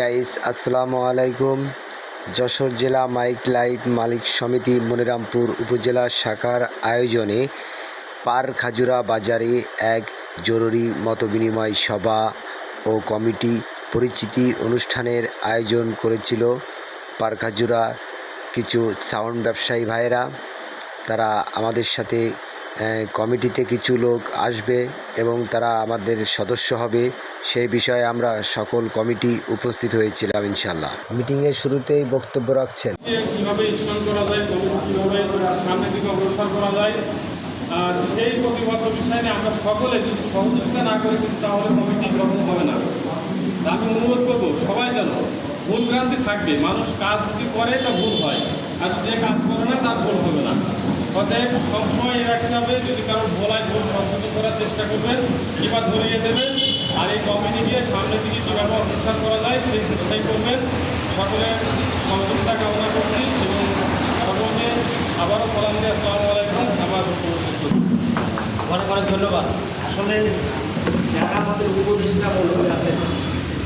Guys আসসালামু আলাইকুম। যশোর জেলা মাইক লাইট মালিক সমিতি মনিরামপুর উপজেলা শাখার আয়োজনে পার খাজুরা বাজারে এক জরুরি মতবিনিময় সভা ও কমিটি পরিচিতি অনুষ্ঠানের আয়োজন করেছিল পার খাজুরা কিছু সাউন্ড ব্যবসায়ী ভাইয়েরা। তারা আমাদের সাথে কমিটিতে কিছু লোক আসবে এবং তারা আমাদের সদস্য হবে। সেই বিষয়ে আমরা সকল কমিটি উপস্থিত হয়েছিলাম ইনশাল্লাহ মিটিংয়ের শুরুতেই বক্তব্য রাখছেন। কীভাবে স্ট্রং করা যায় কীভাবে সামনের দিকে অগ্রসর করা যায় সেই প্রতিবদ্ধ বিষয় আমরা সকলে যদি সহযোগিতা না করে তাহলে কমিটি গ্রহণ হবে না। আমি অনুরোধ করব, সবাই যেন ভুল ভ্রান্তি থাকবে। মানুষ কাজ যদি করে তা ভুল হয়। আর যে কাজ করে না, তার ভুল হবে না। অতএব সবসময় রাখতে হবে, যদি কারও ভোলায় ভুল সংশোধন করার চেষ্টা করবেন কিংবা ধরিয়ে দেবেন আর এই কমিটিকে সামনের দিকে কীভাবে অনুষ্ঠান করা যায় সেই চেষ্টাই করবেন। সকলের সহযোগিতা কামনা করছি এবং সকলকে আবারও সালাম দিয়ে আসসালামু আলাইকুম। আমার অনেক অনেক ধন্যবাদ। আসলে যারা আমাদের উপদেষ্টা মন্ডলী আছেন,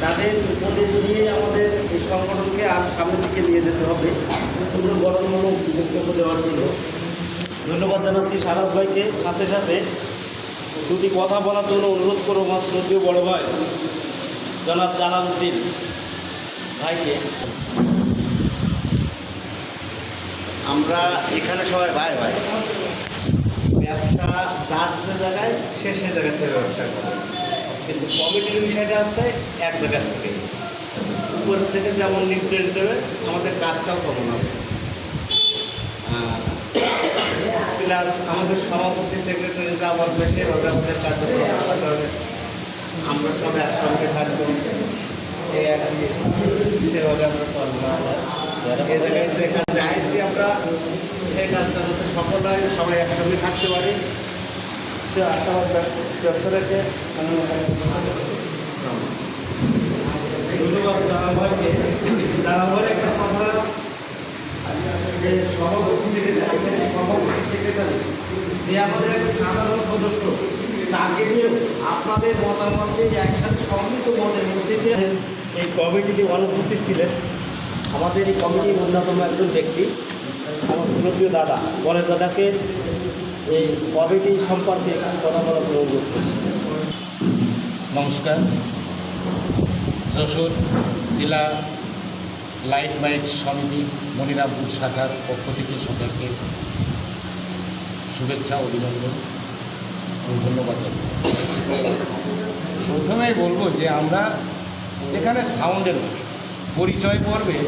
তাদের উপদেশ নিয়ে আমাদের এই সংগঠনকে আর সামনের দিকে নিয়ে যেতে হবে। সুন্দর গঠনমূলক বক্তব্য দেওয়ার জন্য। ধন্যবাদ জানাচ্ছি সারাদ ভাইকে। সাথে সাথে দুটি কথা বলার জন্য অনুরোধ করব, আমার শ্রদ্ধীয় বড় ভাই, জনাব জালালউদ্দিন ভাইকে। আমরা এখানে সবাই ভাই ভাই। ব্যবসা যার যে জায়গায়, সে সে জায়গা থেকে ব্যবসা করে। কিন্তু কমিটির বিষয়টা আসছে এক জায়গা থেকে। উপর থেকে যেমন নির্দেশ দেবে, আমাদের কাজটাও কমন হবে। প্লাস আমাদের সভাপতি সেক্রেটারি যা বলবে সেভাবে আমাদের কার্যক্রম চালাতে হবে। আমরা সব একসঙ্গে থাকব। এই আর কি সেভাবে আমরা এই জায়গায় যে কাজে আইসি আমরা, সেই কাজটা যাতে সফল হয়, সবাই একসঙ্গে থাকতে পারি। সে আশাবাদ ব্যক্ত রেখে ধন্যবাদ। ভাইকে জানাল একটা কথা যে সভাপতি যে আমাদের তাকে আপনাদের এই কমিটিতে অনুপস্থিত ছিলেন। আমাদের এই কমিটির অন্যতম একজন ব্যক্তি, আমার শ্রদ্ধীয় দাদা পরের দাদাকে এই কমিটি সম্পর্কে কথা বলার অনুরোধ নমস্কার। যশোর জেলা লাইট মাইট সমিতি মনিরামপুর শাখার পক্ষ থেকে সবাইকে শুভেচ্ছা, অভিনন্দন ও ধন্যবাদ। প্রথমেই বলব যে আমরা এখানে সাউন্ডের। পরিচয় পর্বে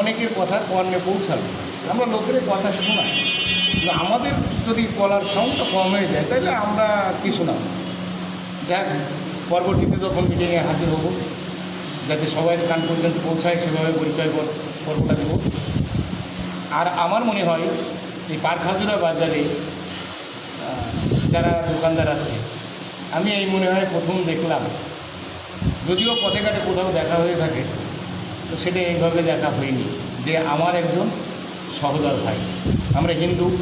অনেকের কথা কর্ণে পৌঁছাবে আমরা লোকের কথা শোনাই আমাদের যদি গলার সাউন্ডটা কম হয়ে যায়, তাহলে আমরা কি শোনাবো যাক পরবর্তীতে যখন মিটিংয়ে হাজির হব যাতে সবাই কান পর্যন্ত পৌঁছায়, সেভাবে পরিচয় পর- পর্বটা দেব। আর আমার মনে হয়, এই পারখাজুরা বাজারে যারা দোকানদার আছে, আমি এই মনে হয় প্রথম দেখলাম। যদিও পথে ঘাটে কোথাও দেখা হয়ে থাকে, তো সেটা এইভাবে দেখা হয়নি যে আমার একজন সহদর ভাই। আমরা হিন্দু,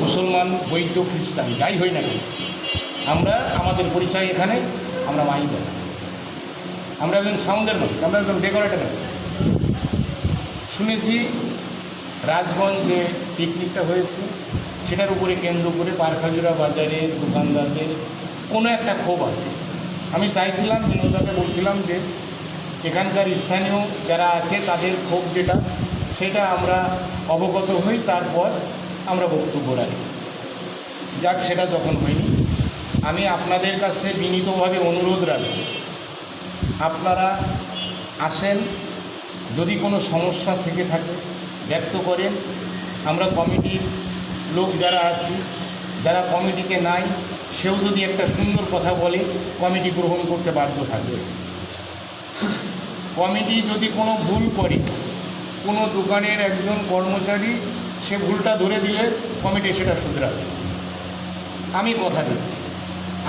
মুসলমান, বৈদ্য, খ্রিস্টান, যাই হই না কেন, আমরা, আমাদের পরিচয় এখানে, আমরা মাই আমরা একজন সাউন্ডের মানুষ আমরা একজন ডেকোরেটর শুনেছি রাজগঞ্জ পিকনিকটা হয়েছে, সেটার উপরে কেন্দ্র করে পারখাজুরা বাজারের দোকানদারদের কোনো একটা ক্ষোভ আছে। আমি চাইছিলাম, বিনোদাকে বলছিলাম যে এখানকার স্থানীয় যারা আছে, তাদের ক্ষোভ যেটা, সেটা আমরা অবগত হই, তারপর আমরা বক্তব্য রাখি। যাক, সেটা যখন হয়নি। আমি আপনাদের কাছে বিনীতভাবে অনুরোধ রাখি আপনারা আসেন, যদি কোনো সমস্যা থেকে থাকে, ব্যক্ত করেন। আমরা কমিটির লোক যারা আছি, যারা কমিটিতে নাই, সেও যদি একটা সুন্দর কথা বলে, কমিটি গ্রহণ করতে বাধ্য থাকবে কমিটি যদি কোনো ভুল করে, কোনো দোকানের একজন কর্মচারী সে ভুলটা ধরে দিলে কমিটি সেটা শুধরাবে। আমি কথা দিচ্ছি।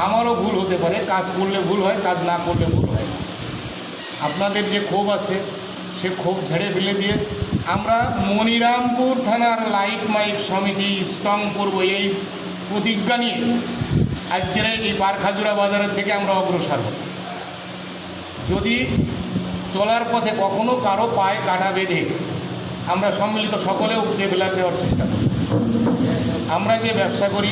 আমারও ভুল হতে পারে, কাজ করলে ভুল হয়, কাজ না করলে ভুল হয় আপনাদের যে ক্ষোভ আছে, সে ক্ষোভ ছেড়ে ফেলে দিয়ে আমরা মনিরামপুর থানার লাইট মাইক সমিতি স্ট্রং করব এই প্রতিজ্ঞা নিয়ে আজকের এই পারখাজুরা বাজারের থেকে আমরা অগ্রসর হব। যদি চলার পথে কখনো কারও পায়ে কাটা বেঁধে আমরা সম্মিলিত সকলে উঠে বেলা দেওয়ার চেষ্টা করি আমরা যে ব্যবসা করি,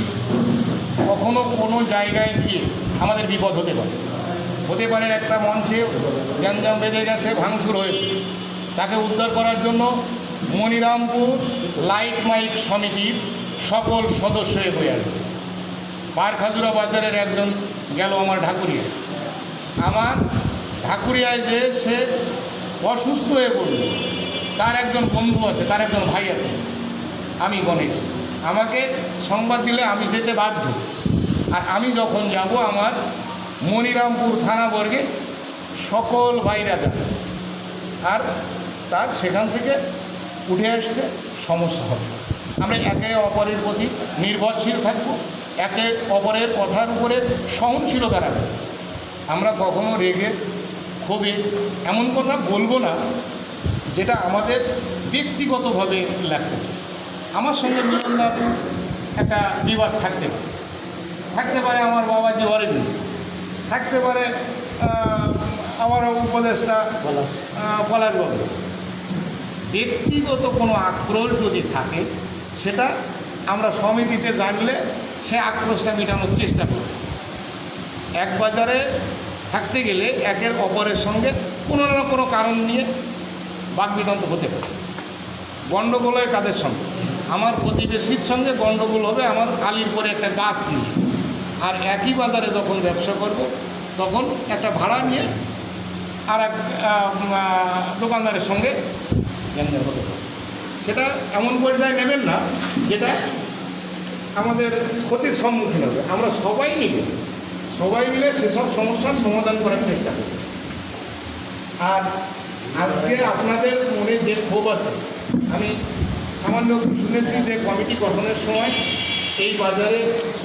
কখনো কোনো জায়গায় গিয়ে আমাদের বিপদ হতে পারে। হতে পারে একটা মঞ্চে গ্যাঞ্জাম বেঁধে গেছে, ভাঙচুর হয়েছে। তাকে উদ্ধার করার জন্য মনিরামপুর লাইট মাইক সমিতির সকল সদস্য এগিয়ে আসবে। পারখাজুরা বাজারের একজন গেল আমার ঢাকুরিয়া আমার ঢাকুরিয়ায় যে সে অসুস্থ হয়ে পড়ল। তার একজন বন্ধু আছে, তার একজন ভাই আছে। আমি গণেশ। আমাকে সংবাদ দিলে আমি যেতে বাধ্য। আর আমি যখন যাব, আমার মনিরামপুর থানা বর্গে সকল ভাইরা যাবে আর তার সেখান থেকে উঠে আসতে সমস্যা হবে। আমরা একে অপরের প্রতি নির্ভরশীল থাকব, একে অপরের কথার উপরে সহনশীলতা রাখব। আমরা কখনো রেগে ক্ষোভে এমন কথা বলব না, যেটা আমাদের ব্যক্তিগতভাবে পারে। আমার সঙ্গে মিলনদার একটা বিবাদ থাকতে পারে। থাকতে পারে আমার বাবাজি অরেঞ্জ। থাকতে পারে আমার উপদেশটা বলার বাবু ব্যক্তিগত কোনো আক্রোশ যদি থাকে সেটা আমরা সমিতিতে জানলে সে আক্রোশটা মেটানোর চেষ্টা করব। এক বাজারে থাকতে গেলে একের অপরের সঙ্গে কোনো না কোনো কারণ নিয়ে বাকবিতন্ত হতে পারে। গণ্ডগোল হয় কাদের সঙ্গে? আমার প্রতিবেশীর সঙ্গে গণ্ডগোল হবে আমার আলির পরে একটা গাছ নিয়ে। আর একই বাজারে যখন ব্যবসা করব, তখন একটা ভাড়া নিয়ে আর এক দোকানদারের সঙ্গে লেনদেন হতে সেটা এমন পর্যায়ে নেবেন না, যেটা আমাদের ক্ষতির সম্মুখীন হবে। আমরা সবাই মিলে সবাই মিলে সেসব সমস্যার সমাধান করার চেষ্টা করি আর আজকে আপনাদের মনে যে ক্ষোভ আছে, আমি সামান্য শুনেছি যে কমিটি গঠনের সময় এই বাজারে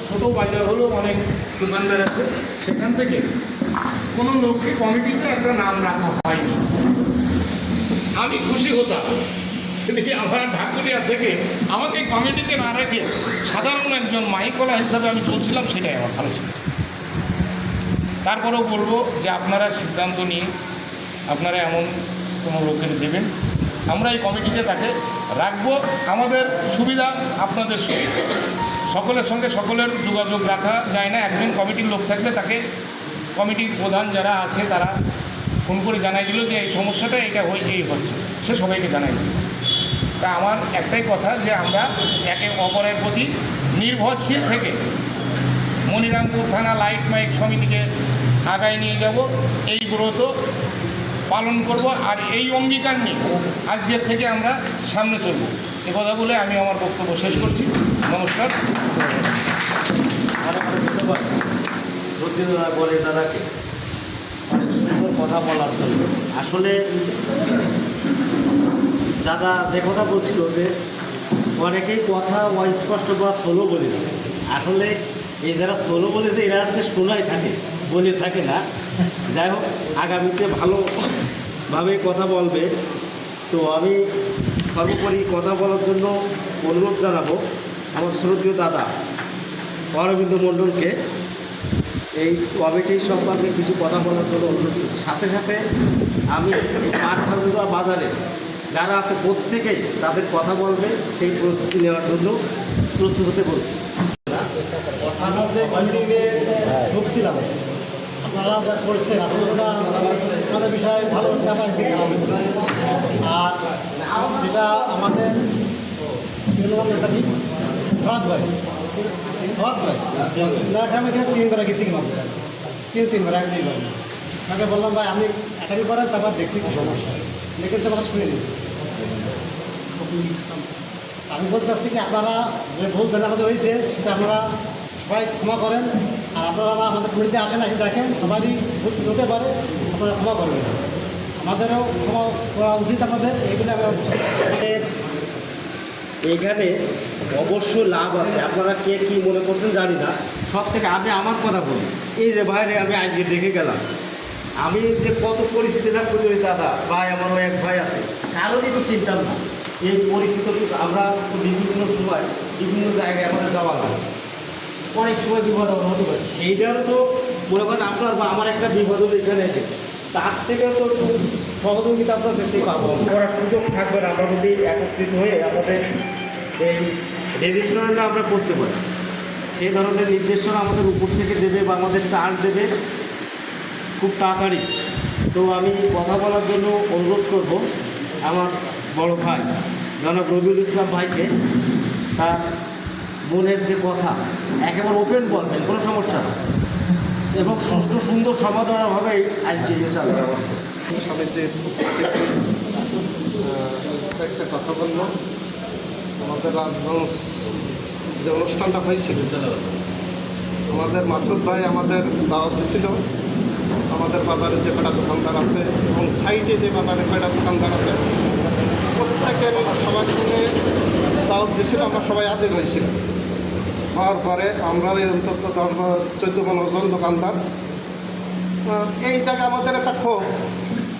ছোট বাজার হলেও অনেক দোকানদার আছে, সেখান থেকে কোনো লোককে কমিটিতে একটা নাম রাখা হয়নি। আমি খুশি হতাম সেদিকে আমার ঢাকুরিয়া থেকে আমাকে কমিটিতে না রেখে সাধারণ একজন মাইকলা হিসাবে আমি চলছিলাম, সেটাই আমার ভালো ছিল। তারপরেও বলব যে আপনারা সিদ্ধান্ত নিয়ে আপনারা এমন কোনো লোকের দেবেন। আমরা এই কমিটিতে তাকে রাখব। আমাদের সুবিধা আপনাদের সুবিধা। সকলের সঙ্গে সকলের যোগাযোগ রাখা যায় না। একজন কমিটির লোক থাকলে তাকে কমিটির প্রধান যারা আছে তারা ফোন করে জানাই দিল যে এই সমস্যাটা, এটা হয়ে হচ্ছে। সে সবাইকে জানাই দিল। তা আমার একটাই কথা যে আমরা একে অপরের প্রতি নির্ভরশীল থেকে মনিরামপুর থানা লাইট মাইক সমিতিকে আগায় নিয়ে যাব। এই ব্রত পালন করব আর এই অঙ্গীকার নিয়ে আজকের থেকে আমরা সামনে চলব। এ কথা বলে আমি আমার বক্তব্য শেষ করছি। নমস্কার। অনেক শ্রদ্ধে দাদা বলে দাদাকে। অনেক সুন্দর কথা বলার জন্য। আসলে দাদা যে কথা বলছিল যে অনেকেই কথা অস্পষ্ট বা স্লো বলেছে আসলে এই যারা স্লো বলেছে এরা হচ্ছে শোনাই থাকে, বলে থাকে না। যাই হোক, আগামীতে ভালোভাবে কথা বলবে। তো আমি সর্বোপরি কথা বলার জন্য অনুরোধ জানাব আমার শ্রদ্ধীয় দাদা অরবিন্দ মণ্ডলকে এই কমিটির সম্পর্কে কিছু কথা বলার জন্য অনুরোধ করছি। সাথে সাথে আমি পাট খাজুরা বাজারে যারা আছে প্রত্যেকেই তাদের কথা বলবে, সেই প্রস্তুতি নেওয়ার জন্য প্রস্তুত হতে বলছি। যে ঢুকছিলাম, আপনারা যা করছেন, আপনারা আমাদের বিষয়ে ভালো হচ্ছে আমার আর যেটা আমাদের নেতা কি ভাই। ফরাদ ভাই। না, আমি তিনবার গেছি মাত্র তিন, তিনবার, এক, দুইবার। তাকে বললাম, ভাই আপনি অ্যাটাকি করেন তারপর দেখছি কি সমস্যা। লেকিন তো কথা শুনিনি। আমি বলতে চাচ্ছি কি, আপনারা যে ভুল আমাদের হয়েছে, সেটা আপনারা সবাই ক্ষমা করেন। আর আপনারা আমাদের কমিটিতে আসেন এসে দেখেন, সবারই ভুল হতে পারে, আপনারা ক্ষমা করবেন। আমাদেরও ক্ষমা করা উচিত আমাদের এইগুলো আমরা এখানে অবশ্য লাভ আছে। আপনারা কে কি মনে করছেন জানি না। সব থেকে আমি আমার কথা বলি এই যে বাইরে আমি আজকে দেখে গেলাম। আমি যে কত পরিস্থিতিটা করি ওই দাদা, ভাই আমার এক ভাই আছে। কারোরই তো চিন্তা না এই পরিস্থিতি আমরা বিভিন্ন সময়, বিভিন্ন জায়গায় আমাদের যাওয়া লাগে। অনেক সময় বিপদ হতে পারে। সেইটারও তো মনে করেন আপনার বা আমার একটা বিপদ এখানে আছে তার থেকে তো সহযোগিতা কাছ থেকে পাবো। করার সুযোগ থাকবে না আমরা যদি একত্রিত হয়ে আমাদের এই রেজিস্ট্রেশনটা আমরা করতে পারি। সেই ধরনের নির্দেশনা আমাদের উপর থেকে দেবে বা আমাদের চার্জ দেবে খুব তাড়াতাড়ি। তো আমি কথা বলার জন্য অনুরোধ করব আমার বড় ভাই, জনাব রবিউল ইসলাম ভাইকে। তার মনের যে কথা, একেবারে ওপেন বলবেন, কোনো সমস্যা এবং সুষ্ঠু, সুন্দর সমাধান সমাধানভাবেই আজকে চালু একটা কথা বলব। আমাদের রাজগঞ্জ যে অনুষ্ঠানটা হয়েছিল, আমাদের মাসুদ ভাই আমাদের দাওয়াত দিছিল। আমাদের বাজারে যে কটা দোকানদার আছে এবং সাইডে যে বাজারে কয়টা দোকানদার আছে, প্রত্যেকের সবার সঙ্গে দাওয়াত দিছিল, আমরা সবাই হাজির হয়েছিলাম। হওয়ার পরে আমরা অন্তত চোদ্দ পনেরো জন দোকানদার। এই জায়গায় আমাদের একটা ক্ষোভ।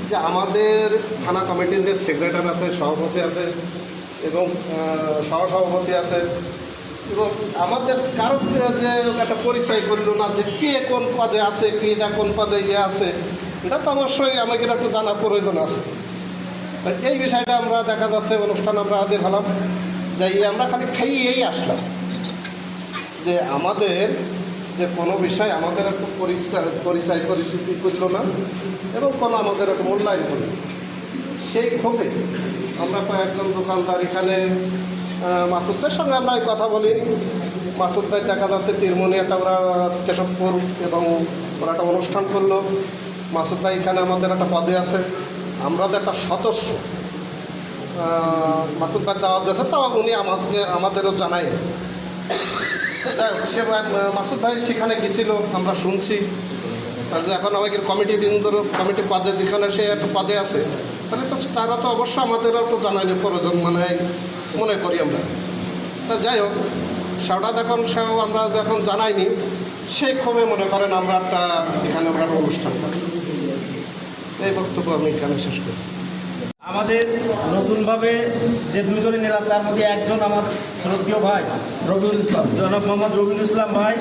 যে আমাদের থানা কমিটির যে সেক্রেটারি আছে, সভাপতি আছে এবং সহসভাপতি আছে এবং আমাদের কারোর যে একটা পরিচয় করল না যে কে কোন পদে আছে কে কোন পদে ইয়ে আছে, এটা তো অবশ্যই আমাকে একটু জানার প্রয়োজন আছে। এই বিষয়টা আমরা দেখা যাচ্ছে, অনুষ্ঠান আমরা হাজির হলাম। যে আমরা খালি খেয়েই আসলাম যে আমাদের যে কোনো বিষয় আমাদের একটু পরিচয় পরিচয় পরিচিতি করল না এবং কোনো আমাদের একটু মূল্যায়ন করল সেই ক্ষোভে আমরা কয়েকজন দোকানদার এখানে মাসুদদের সঙ্গে আমরা কথা বলি। মাসুদ দেখা যাচ্ছে তিরমনি একটা ওরা কেশবপুর এবং ওরা একটা অনুষ্ঠান করল। মাসুদ ভাই এখানে আমাদের একটা পদে আছে। আমরা তো একটা সদস্য। মাসুদ ভাই দাওয়াত দিয়েছে তাও উনি আমাকে, আমাদেরও জানাই যাই হোক, সে মাসুদ ভাই সেখানে গেছিল আমরা শুনছি। আর যে এখন আমাদের কমিটি বৃন্দর কমিটি পদে যেখানে সে একটা পদে আছে তাহলে তো তারা তো অবশ্যই আমাদেরও তো জানাইনি প্রয়োজন মানে মনে করি আমরা। তা যাই হোক সেটা দেখুন সেও আমরা যখন জানাইনি সেই ক্ষোভে মনে করেন আমরা একটা এখানে আমরা অনুষ্ঠান এই বক্তব্য আমি এখানে শেষ করছি। আমাদের নতুনভাবে যে দুজনে নিলাম তার মধ্যে একজন আমার শ্রদ্ধীয় ভাই রবিউল ইসলাম। জনাব মোহাম্মদ রবিউল ইসলাম ভাই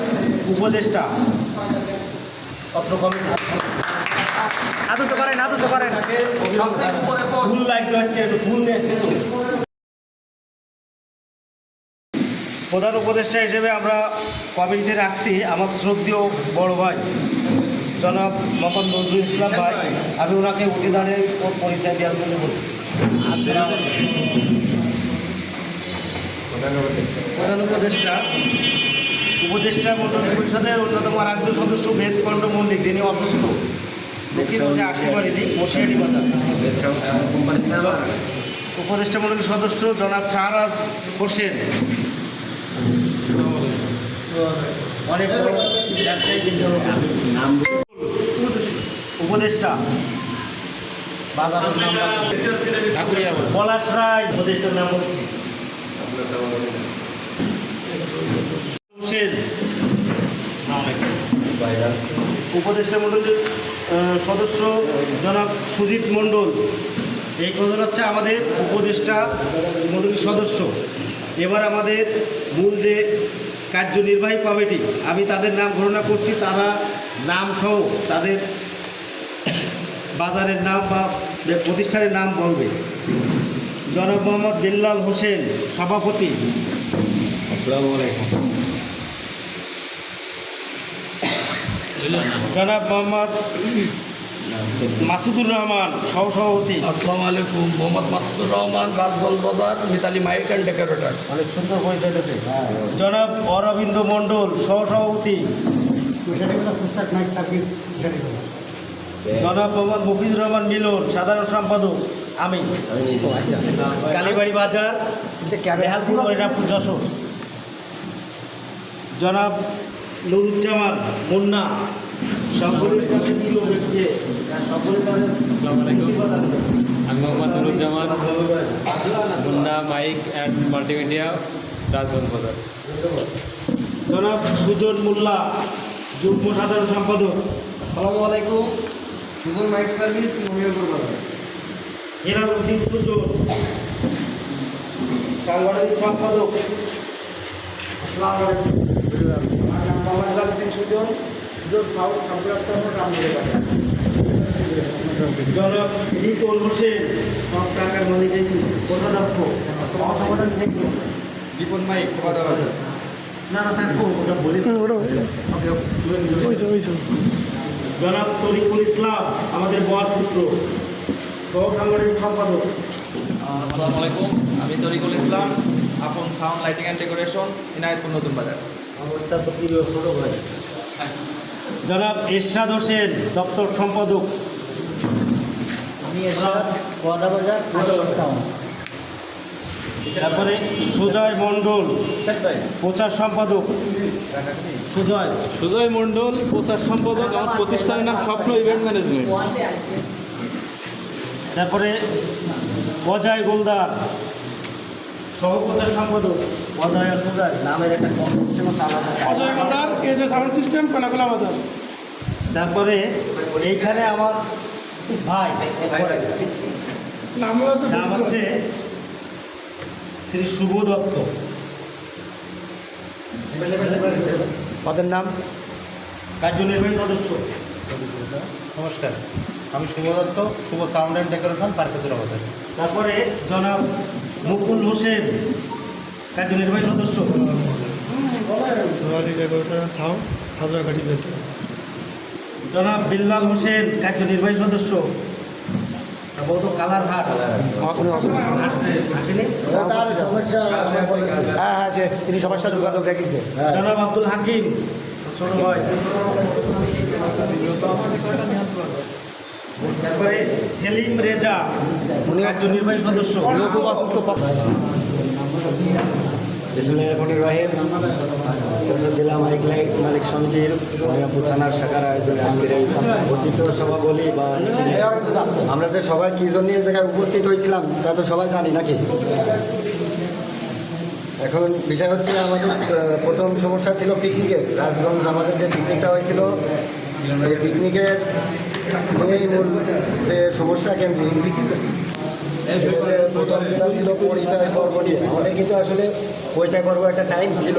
উপদেষ্টা। আদত করেন আদত করেন ফুল লাগবে আজকে একটু ফুল নিয়ে প্রধান উপদেষ্টা হিসেবে আমরা কমিটিতে রাখছি আমার শ্রদ্ধেয় বড় ভাই জনাব মোহাম্মদ নজরুল ইসলাম ভাই। আমি ওনাকে অতিদানের পরিচয় দেওয়ার জন্য বলছি। প্রধান উপদেষ্টা। উপদেষ্টা মন্ডলী পরিষদের অন্যতম রাজ্য সদস্য বেদকণ্ড মল্লিক যিনি অসুস্থ। আসতে পারিনি বাজার। উপদেষ্টা মন্ডলীর সদস্য জনাব শাহরাজ হোসেন। অনেক উপদেষ্টা। বাজারের নাম পলাশ রায়। উপদেষ্টার নাম উপদেষ্টা মণ্ডলীর সদস্য জনাব সুজিত মণ্ডল। এই কজন হচ্ছে আমাদের উপদেষ্টা মণ্ডলীর সদস্য। এবার আমাদের মূল যে কার্যনির্বাহী কমিটি, আমি তাদের নাম ঘোষণা করছি, তারা নাম সহ তাদের বাজারের নাম বা প্রতিষ্ঠানের নাম বলবে। জনাব মোহাম্মদ বিল্লাল হোসেন সভাপতি। জনাব মোহাম্মদ মাসুদুর রহমান সহসভাপতি। আসসালামু আলাইকুম মোহাম্মদ মাসুদুর রহমান রাজগঞ্জ বাজার মিতালি মাইক অ্যান্ড ডেকোরেটর অনেক সুন্দর পরিচয় দিয়েছে জনাব অরবিন্দ মণ্ডল সহসভাপতি। সার্ভিস বিষয়টি জনাব মোহাম্মদ মফিজুর রহমান মিলন সাধারণ সম্পাদক। আমি। কালীবাড়ি বাজার বেহালপুর মরিনাপুর যশোর। জনাব নুরুজ্জামান মুন্না সকলের কাছে প্রিয় ব্যক্তি সকলের আমি Mohammad Nuruzzaman Munna mike and multimedia Rajganj Bazar. জনাব সুজন মোল্লা যুগ্ম সাধারণ সম্পাদক। আসসালামু আলাইকুম। সুজন মাইক সার্ভিস মমিয়াপুর বাজার। হেলাল উদ্দিন সুজন সাংগঠনিক সম্পাদক আসসালামু আলাইকুম। আমার নাম মোহাম্মদ হেলাল উদ্দিন সুজন সুজন সাউথ বাজার জনাব হোসেন সব টাকার মাইক না না ওটা বলি। জনাব তরিকুল ইসলাম আমাদের বর পুত্র। সহ সাংগঠনিক সম্পাদক। আসসালামু আলাইকুম আমি Tarikul Islam Apon sound lighting and decoration Inayatpur Natun Bazar. জনাব এরশাদ হোসেন দপ্তর সম্পাদক। আমি এরশাদ কোয়াদাবাজার সাউন্ড। তারপরে সুজয় মণ্ডল প্রচার সম্পাদক। সুজয়। সুজয় মণ্ডল প্রচার সম্পাদক আমার প্রতিষ্ঠানের নাম স্বপ্ন ইভেন্ট ম্যানেজমেন্ট তারপরে অজয় গোলদার সহ প্রচার সম্পাদক অজয় আর সুজয় নামের একটা Ajoy Mondal as a sound system বাজার। তারপরে এইখানে আমার ভাই নাম নাম হচ্ছে শ্রী শুভ দত্ত। পদের নাম? কার্যনির্বাহী সদস্য? নমস্কার। আমি Subho Dutta Subho sound and decoration Parkeshwar Bazar তারপরে জনাব মুকুল হোসেন কার্যনির্বাহী সদস্য। সোনালী ডেকোরেটর সাউন্ড হাজারঘাটি ভেতর জনাব বিল্লাল হোসেন কার্যনির্বাহী সদস্য। তারপর তো কালার হাট। আসেনি। তার সমস্যা হ্যাঁ হ্যাঁ সে তিনি যোগাযোগ রেখেছে। জনাব আব্দুল হাকিম ছোট ভাই। তারপরে সেলিম রেজা উনি একজন নির্বাহী সদস্য। উনিও খুব অসুস্থ রহিম। জেলা মাইক লাইট, মালিক সমিতির মহিলাপুর থানার শাখার আয়োজনে আজকের এই বর্ধিত সভা বলি বা আমরা যে সবাই কী জন্য এই জায়গায় উপস্থিত হয়েছিলাম, তা তো সবাই জানি নাকি? এখন বিষয় হচ্ছে আমাদের প্রথম সমস্যা ছিল পিকনিকের রাজগঞ্জ আমাদের যে পিকনিকটা হয়েছিল, এই পিকনিকের সেই মূল যে সমস্যা কেন্দ্রিক প্রথম যেটা ছিল পরিচয় পর্ব নিয়ে। আমাদের কিন্তু আসলে পরিচয় পর্ব একটা টাইম ছিল,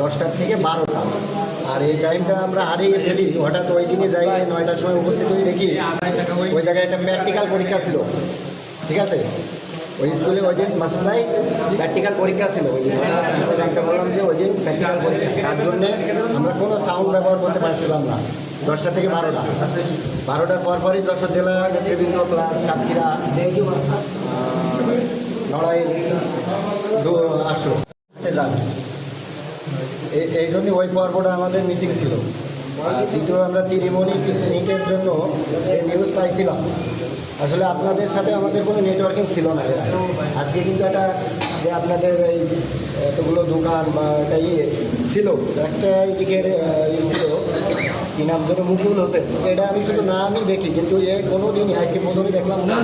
দশটার থেকে বারোটা। আর এই টাইমটা আমরা হারিয়ে ফেলি। হঠাৎ ওই দিনই যাই, নয়টার সময় উপস্থিত হয়ে দেখি, ওই জায়গায় একটা প্র্যাকটিক্যাল পরীক্ষা ছিল। ঠিক আছে? ওই স্কুলে ওই দিন মাসুদ ভাই প্র্যাকটিক্যাল পরীক্ষা ছিল। ওই দিন জানতে পারলাম যে ওই দিন প্র্যাকটিক্যাল পরীক্ষা। তার জন্যে আমরা কোনো সাউন্ড ব্যবহার করতে পারছিলাম না। দশটা থেকে বারোটা। বারোটার পর পরই যশোর জেলা নেতৃবৃন্দ ক্লাস সাতক্ষীরা লড়াই আসলো। যান। এই- জন্য ওই পর্বটা আমাদের মিসিং ছিল। দ্বিতীয় আমরা তিরিমণি পিকনিকের জন্য যে নিউজ পাইছিলাম, আসলে আপনাদের সাথে আমাদের কোনো নেটওয়ার্কিং ছিল না আজকে কিন্তু একটা যে আপনাদের এই এতগুলো দোকান বা একটা ইয়ে ছিল, একটা দিকের ইয়ে ছিল কি নাম যেন মুকুল হোসেন এটা আমি শুধু নামই দেখি কিন্তু এ কোনো দিনই আজকে প্রথমে দেখলাম না।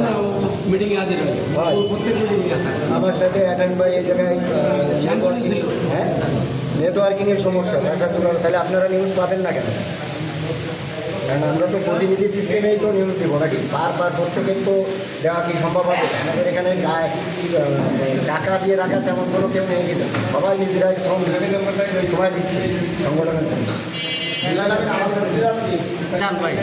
মিটিংয়ে হাজির হয়। হয়। আমার সাথে অ্যাটেন্ড বাই এই জায়গায় নেটওয়ার্কিং হ্যাঁ? নেটওয়ার্কিংয়ের সমস্যা তার সাথে তাহলে আপনারা নিউজ পাবেন না কেন? কারণ আমরা তো প্রতিনিধি সিস্টেমেই তো নিউজ দিব নাকি? বার বার প্রত্যেকের তো দেওয়া কি সম্ভব হবে? আমাদের এখানে গায়ে টাকা দিয়ে রাখা তেমন কোনো কেউ নেই কিন্তু সবাই নিজেরাই শ্রম দিচ্ছে সময় দিচ্ছে সংগঠনের জন্য। চান ভাই।